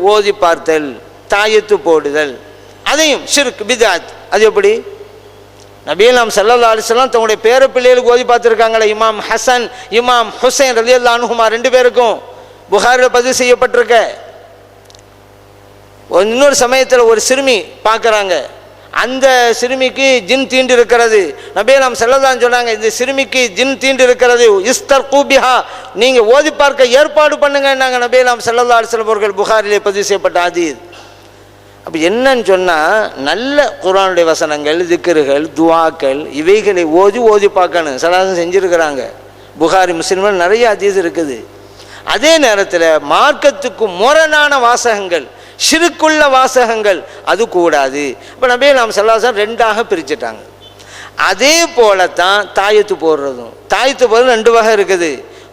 ஓதி பார்த்தல் தாயத்து போடுதல். அதையும் ஷிர்க் பிதாத். அது எப்படி? நபீலாம் சல்லா அலிஸ்லாம் தன்னுடைய பேர பிள்ளைகளுக்கு ஓதி பார்த்துருக்காங்களே இமாம் ஹசன் இமாம் ஹுசைன் ரலியல்லா அனுகுமா ரெண்டு பேருக்கும். புகாரில் பதிவு செய்யப்பட்டிருக்க. இன்னொரு சமயத்தில் ஒரு சிறுமி பார்க்குறாங்க. அந்த சிறுமிக்கு ஜின் தீண்டு இருக்கிறது நபீலாம் செல்லதான் சொன்னாங்க இந்த சிறுமிக்கு ஜின் தீண்டு இருக்கிறது இஸ்தர் கூபிஹா நீங்கள் ஓதி பார்க்க ஏற்பாடு பண்ணுங்க நாங்கள் நபீலாம் செல்லல்லா அலிஸ்லாம் அவர்கள் புகாரிலே பதிவு செய்யப்பட்ட அது அப்போ என்னன்னு சொன்னால் நல்ல குரானுடைய வசனங்கள் திக்கர்கள் துவாக்கள் இவைகளை ஓதி ஓதி பார்க்கணும். சலாசம் செஞ்சுருக்கிறாங்க. புகாரி முஸ்லீம்கள் நிறைய அதீது இருக்குது. அதே நேரத்தில் மார்க்கத்துக்கு முரணான வாசகங்கள் சிறுக்குள்ள வாசகங்கள் அது கூடாது. இப்போ நபே நாம் செல்லாசம் ரெண்டாக பிரிச்சுட்டாங்க. அதே போல தான் தாயத்து போடுறதும். தாயத்து போடுறது ரெண்டு வகை இருக்குது.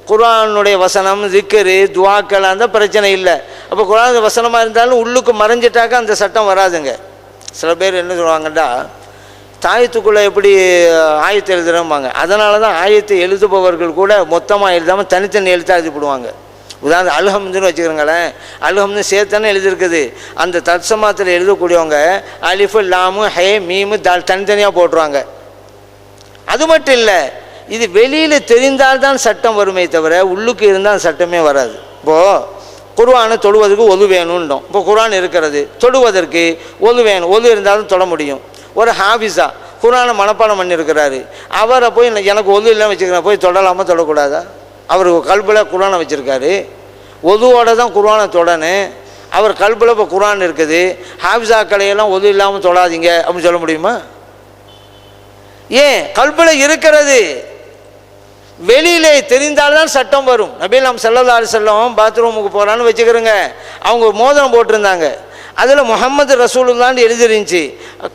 குரானுடைய வசனம் திக்கரு துவாக்கள் அந்த பிரச்சனை இல்லை. அப்போ குரான் வசனமாக இருந்தாலும் உள்ளுக்கு மறைஞ்சிட்டாக்க அந்த சட்டம் வராதுங்க. சில பேர் என்ன சொல்லுவாங்கடா தாயத்துக்குள்ளே எப்படி ஆயத்தை எழுதுகிறோம்பாங்க அதனால தான் ஆயத்தை எழுதுபவர்கள் கூட மொத்தமாக எழுதாமல் தனித்தனி எழுத்தாக எழுதி போடுவாங்க. உதாரணம் அல்ஹம்துன்னு வச்சுக்கிறோங்களேன் அல்ஹம்னு சேர்த்தானே எழுதியிருக்குது. அந்த தற்சமாத்தில் எழுதக்கூடியவங்க அலிஃபு லாமு ஹே மீமு தால் தனித்தனியாக போட்டுருவாங்க. அது மட்டும் இல்லை இது வெளியில் தெரிந்தால்தான் சட்டம் வருமே தவிர உள்ளுக்கு இருந்தால் சட்டமே வராது. இப்போது குர்ஆனை தொழுவதற்கு ஒது வேணும்ன்றோம். இப்போ குரான் இருக்கிறது தொழுவதற்கு ஒது வேணும். ஒது இருந்தாலும் தொட முடியும். ஒரு ஹாஃபிஸா குரானை மனப்பாடம் பண்ணியிருக்கிறாரு. அவரை போய் எனக்கு ஒது இல்லைன்னு வச்சுக்கிறேன் போய் தொடலாமா தொடக்கூடாதா? அவர் கல்பில் குரானை வச்சுருக்காரு. ஒதுவோட தான் குர்ஆனை தொடணும் அவர் கல்பில் இப்போ குர்ஆன் இருக்குது. ஹாஃபிஸாக்களையெல்லாம் ஒது இல்லாமல் தொடாதீங்க அப்படின்னு சொல்ல முடியுமா? ஏன்? கல்பில் இருக்கிறது. வெளியிலே தெரிந்தால்தான் சட்டம் வரும். நபீலாம் செல்லதாரு செல்லம் பாத்ரூமுக்கு போகிறான்னு வச்சுக்கிறோங்க. அவங்க மோதிரம் போட்டிருந்தாங்க. அதில் முகமது ரசூலுல்லான்னு எழுதிருந்துச்சு.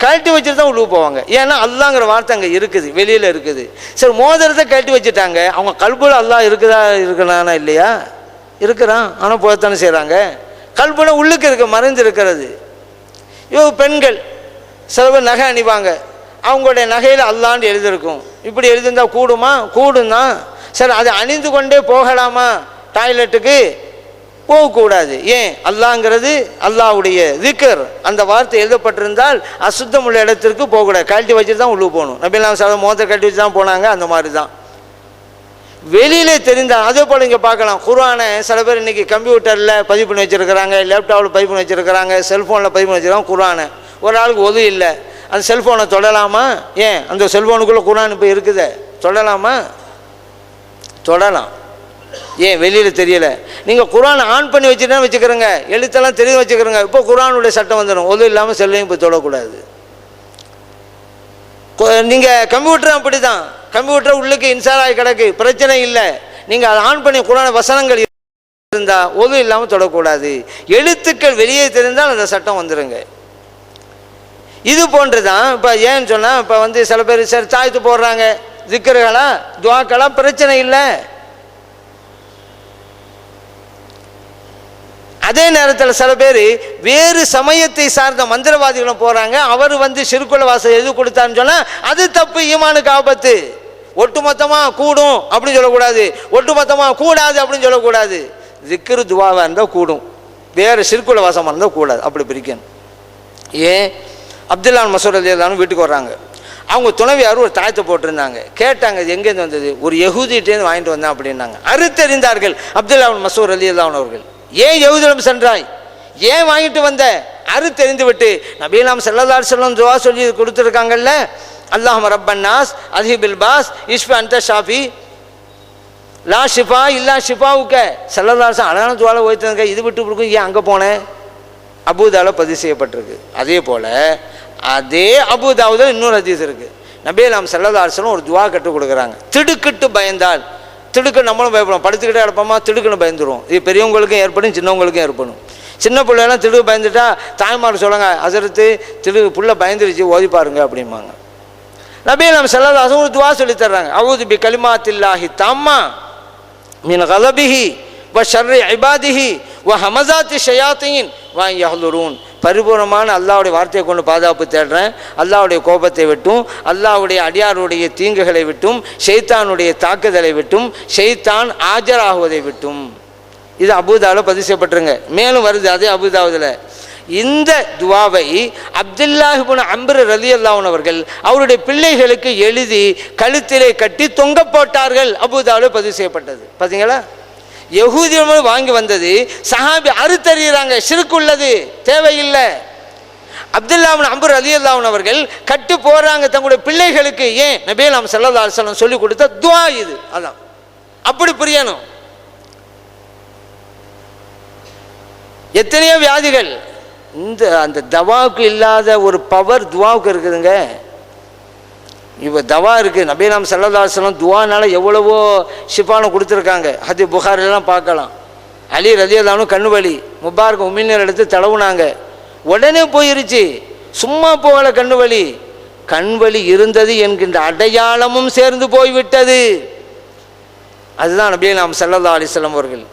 கழட்டி வச்சுட்டு தான் உள்ளே போவாங்க. ஏன்னா அல்லாங்கிற வார்த்தை அங்கே இருக்குது வெளியில் இருக்குது. சரி மோதிரத்தை கழட்டி வச்சுட்டாங்க. அவங்க கல்புல அல்லா இருக்குதா இருக்கிறானா இல்லையா? இருக்கிறான். ஆனால் போகத்தானே செய்கிறாங்க கல்புல உள்ளுக்கு இருக்க மறைந்து இருக்கிறது இவங்க பெண்கள். சில பேர் நகை அணிவாங்க. அவங்களுடைய நகையில் அல்லாண்டு எழுதியிருக்கும். இப்படி எழுதியிருந்தால் கூடுமா? கூடும் தான் சரி அதை அணிந்து கொண்டே போகலாமா? டாய்லெட்டுக்கு? போகக்கூடாது. ஏன்? அல்லாங்கிறது அல்லாவுடைய திக்கர். அந்த வார்த்தை எழுதப்பட்டிருந்தால் அசுத்தமுள்ள இடத்திற்கு போகக்கூடாது. கழட்டி வச்சுட்டு தான் உள்ளே போகணும் நபிலாம் சாத மோத்த கழட்டி வச்சு தான் போனாங்க. அந்த மாதிரி தான் வெளியிலே தெரிந்தால் அதே போல் இங்கே பார்க்கலாம். குர்ஆனை சில பேர் இன்றைக்கி கம்ப்யூட்டரில் பதிவு பண்ணி வச்சுருக்கிறாங்க லேப்டாப்பில் பதிவு பண்ணி வச்சுருக்கிறாங்க செல்ஃபோனில் பதிவு பண்ணி வச்சுருக்காங்க குர்ஆனை. ஒரு ஆளுக்கு உதவி இல்லை. அந்த செல்ஃபோனை தொடலாமா? ஏன்? அந்த செல்ஃபோனுக்குள்ளே குர்ஆன் இப்போ இருக்குதே. தொடலாமா? தொடலாம். ஏன் வெளியில் தெரியல? நீங்கள் குரான் ஆன் பண்ணி வச்சுட்டா வச்சுக்கிறோங்க? எழுத்தெல்லாம் தெரிய வச்சுக்கிறோங்க. இப்போ குரானுடைய சட்டம் வந்துடும் ஒதுவும் இல்லாமல் செல்லையும் இப்போ தொடக்கூடாது. நீங்கள் கம்ப்யூட்டரும் அப்படி தான் கம்ப்யூட்டர் உள்ளுக்கு இன்ஸ்டால் ஆகி கிடக்கு. பிரச்சனை இல்லை. நீங்கள் அதை ஆன் பண்ணி குரான வசனங்கள் இருந்தால் ஒது இல்லாமல் தொடக்கூடாது. எழுத்துக்கள் வெளியே தெரிந்தால் அந்த சட்டம் வந்துடுங்க இது போன்று தான் இப்போ ஏன்னு சொன்னால் இப்போ வந்து சில பேர் சார் தாய்த்து போடுறாங்க. திக்கர்களா துவாக்களா பிரச்சனை இல்லை. அதே நேரத்தில் சில பேர் வேறு சமயத்தை சார்ந்த மந்திரவாதிகளும் போகிறாங்க அவர் வந்து சிறுக்குள்ள வாசல் எது கொடுத்தான்னு சொன்னால் அது தப்பு ஈமானுக்கு ஆபத்து. ஒட்டுமொத்தமாக கூடும் அப்படின்னு சொல்லக்கூடாது. ஒட்டுமொத்தமாக கூடாது அப்படின்னு சொல்லக்கூடாது. திக்ரு துவாவாக இருந்தால் கூடும். வேறு சிறுக்குள்ள வாசமாக இருந்தால் கூடாது. அப்படி பிரிக்கணும். ஏன்? அப்துல்லான் மசூர் அலி அல்லான்னு வீட்டுக்கு வர்றாங்க. அவங்க துணைவியார் ஒரு தாயத்தை போட்டிருந்தாங்க. கேட்டாங்க இது எங்கேருந்து வந்தது? ஒரு எகுதிட்டேருந்து வாங்கிட்டு வந்தேன் அப்படின்னாங்க. அறுத்தறிந்தார்கள் அப்துல்லாவின் மசூர் அலி அல்லான் அவர்கள். ஏன் யகுதிடம் சென்றாய்? ஏன் வாங்கிட்டு வந்த? அரு தெரிந்துவிட்டு. நபீலாம் செல்லதார் செல்லம் துவா சொல்லி கொடுத்துருக்காங்கல்ல? அல்லாஹ் ரப்பன்னாஸ் அதிபில் பாஸ் இஷ்பா அந்த ஷாஃபி. லா ஷிஃபா இல்லா ஷிஃபாவுக்க. செல்லதாசன் அழகான துவால ஓய்த்துங்க இது விட்டு கொடுக்கும் ஏன் அங்கே போனேன் அபுதால பதிவு செய்யப்பட்டிருக்கு. அதே போல் அதே அபுதாவுதில் இன்னொரு ஹதீஸ் இருக்குது நபேலாம் செல்லதாசனும் ஒரு துவா கற்றுக் கொடுக்குறாங்க. திடுக்கிட்டு பயந்தால். திடுக்க நம்மளும் பயப்படும் படுத்துக்கிட்டே கிடப்போமா திடுக்குன்னு பயந்துரும் இது பெரியவங்களுக்கும் ஏற்படும் சின்னவங்களுக்கும் ஏற்படும். சின்ன பிள்ளைலாம் திடுக்கு பயந்துட்டா தாய்மார் சொல்லுங்க அசரத்து திடுக்கு புள்ள பயந்துருச்சு ஓதி பாருங்க அப்படிம்பாங்க. நபீலாம் நம்ம ஒரு துவா சொல்லி தர்றாங்க. அவுது பி கலிமாத்தில்லாஹி தம்மா மீன் கலபிஹி வ ஷர்ரி ஐபாதிஹி வ ஹமசாத்தி ஷயாத்தையின் வாங்கி யஹ்லுரூன் பரிபூர்ணமான அல்லாவுடைய வார்த்தையை கொண்டு பாதுகாப்பு தேடுறேன். அல்லாவுடைய கோபத்தை விட்டும் அல்லாவுடைய அடியாருடைய தீங்குகளை விட்டும் ஷெய்தானுடைய தாக்குதலை விட்டும் ஷெய்தான் ஆஜராகுவதை விட்டும். இது அபுதாவில் பதிவு செய்யப்பட்டிருங்க. மேலும் வருது அதே அபுதாவதில். இந்த துவாவை அப்துல்லாஹிபுன் அம்பர் ரலி அல்லாஹன் அவர்கள் அவருடைய பிள்ளைகளுக்கு எழுதி கழுத்திலே கட்டி தொங்க போட்டார்கள். அபுதாவில் பதிவு செய்யப்பட்டது. பார்த்தீங்களா யகூதியமும் வாங்கி வந்தது. சஹாபி அறுத்தறிகிறாங்க சிறுக்குள்ளது தேவையில்லை. அப்துல்லாவின் அம்பர் அலி அல்லாஹன் அவர்கள் கட்டு போறாங்க தங்களுடைய பிள்ளைகளுக்கு. ஏன்? நபே நாம் சல்லா செல்லம் சொல்லி கொடுத்த துவா இது. அதான். அப்படி புரியணும். எத்தனையோ வியாதிகள். இந்த அந்த தவாவுக்கு இல்லாத ஒரு பவர் துவாவுக்கு இருக்குதுங்க. இப்போ தவா இருக்குது நபி நாம் செல்லதாசனம் துவானால எவ்வளவோ ஷிஃபானம் கொடுத்துருக்காங்க. அது புகாரிலாம் பார்க்கலாம். அலி ரலியல்லானும் கண்ணு வலி. முபாரக் உமிழ்நீர் எடுத்து தளவுனாங்க உடனே போயிருச்சு. சும்மா போகல கண்ணு வலி. கண் வலி இருந்தது என்கின்ற அடையாளமும் சேர்ந்து போய்விட்டது. அதுதான் நபையே நாம் செல்லதா அலிஸ்லாம் அவர்கள்.